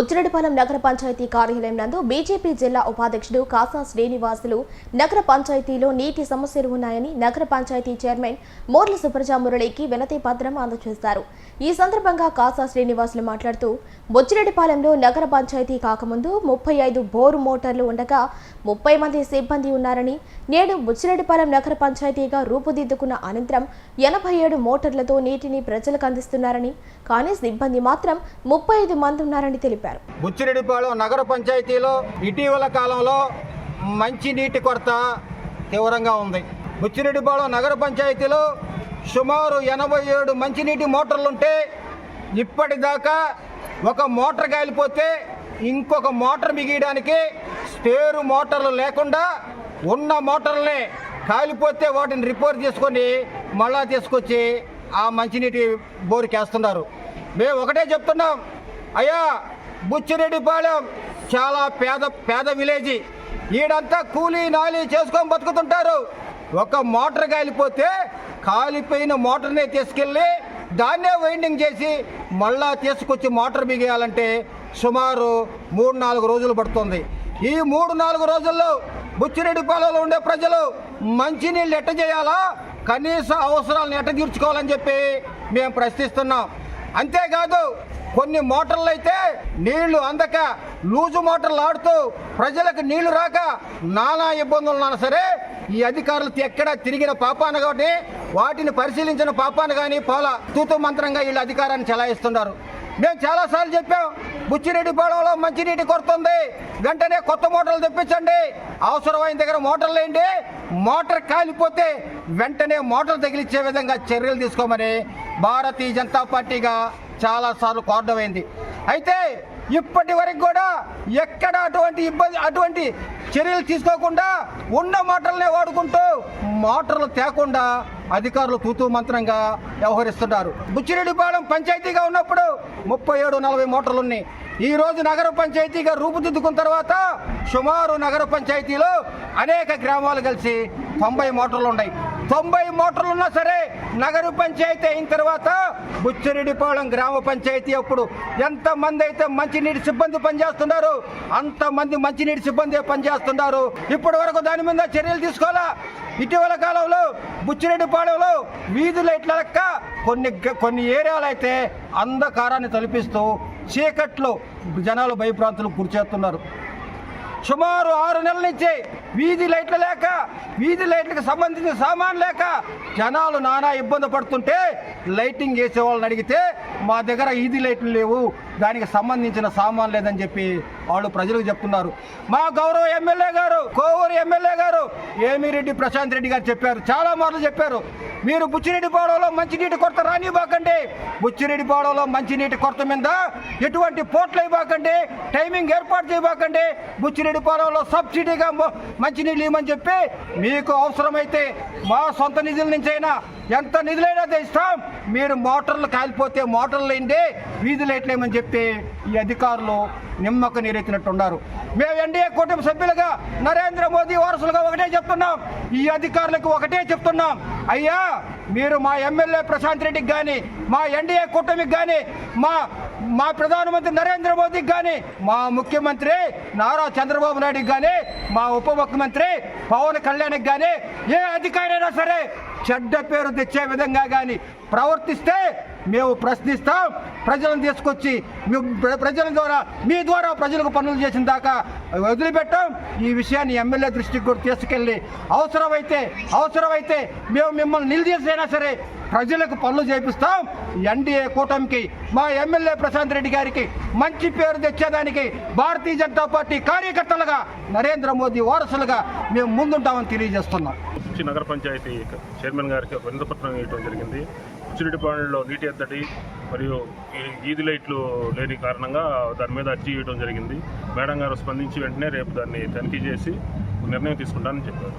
బుచ్చిరెడ్డిపాలెం నగర పంచాయతీ కార్యాలయం నందు బీజేపీ జిల్లా ఉపాధ్యక్షుడు కాసా శ్రీనివాసులు నగర పంచాయతీలో నీటి సమస్యలు ఉన్నాయని నగర పంచాయతీ చైర్మన్ మోర్ల సుప్రజా మురళికి వినతి పత్రం అందజేశారు. ఈ సందర్భంగా కాసా శ్రీనివాసులు మాట్లాడుతూ బుచ్చిరెడ్డిపాలెంలో నగర పంచాయతీ కాకముందు ముప్పై ఐదు బోరు మోటార్లు ఉండగా ముప్పై మంది సిబ్బంది ఉన్నారని నేడు బుచ్చిరెడ్డిపాలెం నగర పంచాయతీగా రూపుదిద్దుకున్న అనంతరం ఎనభై ఏడు మోటార్లతో నీటిని ప్రజలకు అందిస్తున్నారని కానీ సిబ్బంది మాత్రం ముప్పై ఐదు మంది ఉన్నారని తెలిపారు. బుచ్చిరెడ్డిపాలెం నగర పంచాయతీలో ఇటీవల కాలంలో మంచినీటి కొరత తీవ్రంగా ఉంది. బుచ్చిరెడ్డిపాళెం నగర పంచాయతీలో సుమారు ఎనభై ఏడు మంచినీటి మోటార్లుంటే ఇప్పటిదాకా ఒక మోటార్ కాలిపోతే ఇంకొక మోటార్ మిగియడానికి స్పేరు మోటార్లు లేకుండా ఉన్న మోటార్లనే కాలిపోతే వాటిని రిపేర్ చేసుకొని మళ్ళా తీసుకొచ్చి ఆ మంచినీటి బోరుకేస్తున్నారు మేము ఒకటే చెప్తున్నాం అయ్యా బుచ్చిరెడ్డిపాలెం చాలా పేద పేద విలేజ్. ఈడంతా కూలీ నాలి చేసుకొని బతుకుతుంటారు. ఒక మోటార్ కాలిపోతే కాలిపోయిన మోటార్నే తీసుకెళ్ళి దాన్నే వైండింగ్ చేసి మళ్ళా తీసుకొచ్చి మోటార్ బిగేయాలంటే సుమారు మూడు నాలుగు రోజులు పడుతుంది. ఈ మూడు నాలుగు రోజుల్లో బుచ్చిరెడ్డిపాలెంలో ఉండే ప్రజలు మంచినీళ్ళు ఎట్ట చేయాలా? కనీస అవసరాలను ఎట్ట తీర్చుకోవాలని చెప్పి మేము ప్రశ్నిస్తున్నాం. అంతేకాదు కొన్ని మోటార్లు అయితే నీళ్ళు అందక లూజు మోటార్లు ఆడుతూ ప్రజలకు నీళ్ళు రాక నానా ఇబ్బందులు ఉన్నా సరే ఈ అధికారులు ఎక్కడ తిరిగిన పాపాన కాబట్టి వాటిని పరిశీలించిన పాపాన కానీ పోలా తూతు మంత్రంగా వీళ్ళు అధికారాన్ని చెలాయిస్తున్నారు. మేము చాలాసార్లు చెప్పాం బుచ్చిరెడ్డిపాలెంలో మంచినీటి కొరత ఉంది వెంటనే కొత్త మోటార్లు తెప్పించండి అవసరమైన దగ్గర మోటార్లు వేయండి మోటార్ కాలిపోతే వెంటనే మోటార్ తగిలిచ్చే విధంగా చర్యలు తీసుకోమని భారతీయ జనతా పార్టీగా చాలాసార్లు కోరడమైంది అయితే ఇప్పటి వరకు కూడా ఎక్కడ అటువంటి ఇబ్బంది అటువంటి చర్యలు తీసుకోకుండా ఉన్న మాటలనే వాడుకుంటూ మోటార్లు తేకుండా అధికారులు తూతూ మంత్రంగా వ్యవహరిస్తున్నారు. బుచ్చిరెడ్డిపాలెం పంచాయతీగా ఉన్నప్పుడు ముప్పై ఏడు నలభై మోటార్లు ఉన్నాయి ఈ రోజు నగర పంచాయతీగా రూపుదిద్దుకున్న తర్వాత సుమారు నగర పంచాయతీలో అనేక గ్రామాలు కలిసి తొంభై మోటార్లు ఉన్నాయి తొంభై మోటార్లు ఉన్నా సరే నగర పంచాయతీ అయిన తర్వాత బుచ్చిరెడ్డిపాలెం గ్రామ పంచాయతీ అప్పుడు ఎంతమంది అయితే మంచినీటి సిబ్బంది పనిచేస్తున్నారు అంతమంది మంచినీటి సిబ్బంది పనిచేస్తున్నారు. ఇప్పటి వరకు దాని మీద చర్యలు తీసుకోవాలా? ఇటీవల కాలంలో బుచ్చిరెడ్డిపాలెంలో వీధి లైట్ల లెక్క కొన్ని గ- కొన్ని ఏరియాలు అయితే అంధకారాన్ని తలపిస్తూ చీకట్లో జనాలు భయభ్రాంతులకు గురిచేస్తున్నారు. సుమారు ఆరు నెలల నుంచి వీధి లైట్లు లేక వీధి లైట్లకు సంబంధించిన సామాన్ లేక జనాలు నానా ఇబ్బంది పడుతుంటే లైటింగ్ వేసే వాళ్ళని అడిగితే మా దగ్గర ఈది లైట్లు లేవు దానికి సంబంధించిన సామాన్ లేదని చెప్పి వాళ్ళు ప్రజలకు చెప్తున్నారు. మా గౌరవ ఎమ్మెల్యే గారు కోవూరు ఎమ్మెల్యే గారు ఏమిరెడ్డి ప్రశాంత్ రెడ్డి గారు చెప్పారు చాలా మార్లు చెప్పారు. మీరు బుచ్చిరెడ్డిపాడలో మంచినీటి కొరత రానివ్వకండి. బుచ్చిరెడ్డిపాడలో మంచినీటి కొరత మీద ఎటువంటి పోట్లు ఇవ్వకండి టైమింగ్ ఏర్పాటు చేయబాకండి. బుచ్చిరెడ్డిపాలెంలో సబ్సిడీగా మంచినీళ్ళు ఇవ్వమని చెప్పి మీకు అవసరమైతే మా సొంత నిధుల నుంచైనా ఎంత నిధులైనా తెస్తాం. మీరు మోటార్లు కాలిపోతే మోటార్ వేయండి వీధి వీధులు ఎట్లేమని చెప్పి ఈ అధికారులు నిమ్మక నీరెత్తినట్టున్నారు. మేము ఎన్డీఏ కుటుంబ సభ్యులుగా నరేంద్ర మోదీ వారసులుగా ఒకటే చెప్తున్నాం. ఈ అధికారులకు ఒకటే చెప్తున్నాం. అయ్యా మీరు మా ఎమ్మెల్యే ప్రశాంత్ రెడ్డికి కానీ మా ఎన్డీఏ కూటమికి కానీ మా మా ప్రధానమంత్రి నరేంద్ర మోదీకి కానీ మా ముఖ్యమంత్రి నారా చంద్రబాబు నాయుడుకి కానీ మా ఉప ముఖ్యమంత్రి పవన్ కళ్యాణ్కి కానీ ఏ అధికారైనా సరే చెడ్డ పేరు తెచ్చే విధంగా కానీ ప్రవర్తిస్తే మేము ప్రశ్నిస్తాం ప్రజలను తీసుకొచ్చి మేము ప్ర- ప్రజల ద్వారా మీ ద్వారా ప్రజలకు పనులు చేసిన దాకా వదిలిపెట్టాం. ఈ విషయాన్ని ఎమ్మెల్యే దృష్టికి కూడా తీసుకెళ్ళి అవసరమైతే అవసరమైతే మేము మిమ్మల్ని నిలదీసైనా సరే ప్రజలకు పనులు చేపిస్తాం. ఎన్డీఏ కూటమికి మా ఎమ్మెల్యే ప్రశాంత్ రెడ్డి గారికి మంచి పేరు తెచ్చేదానికి భారతీయ జనతా పార్టీ కార్యకర్తలుగా నరేంద్ర మోదీ వారసులుగా మేము ముందుంటామని తెలియజేస్తున్నాం. నగర పంచాయతీ చైర్మన్ గారికి ఒక వినతపత్రం ఇవ్వడం జరిగింది. కుచ్చిరెడ్డిపాలెంలో నీటి ఎద్దడి మరియు ఈది లైట్లు లేని కారణంగా దాని మీద అర్జీ ఇవ్వడం జరిగింది. మేడం గారు స్పందించి వెంటనే రేపు దాన్ని తనిఖీ చేసి నిర్ణయం తీసుకుంటానని చెప్పారు.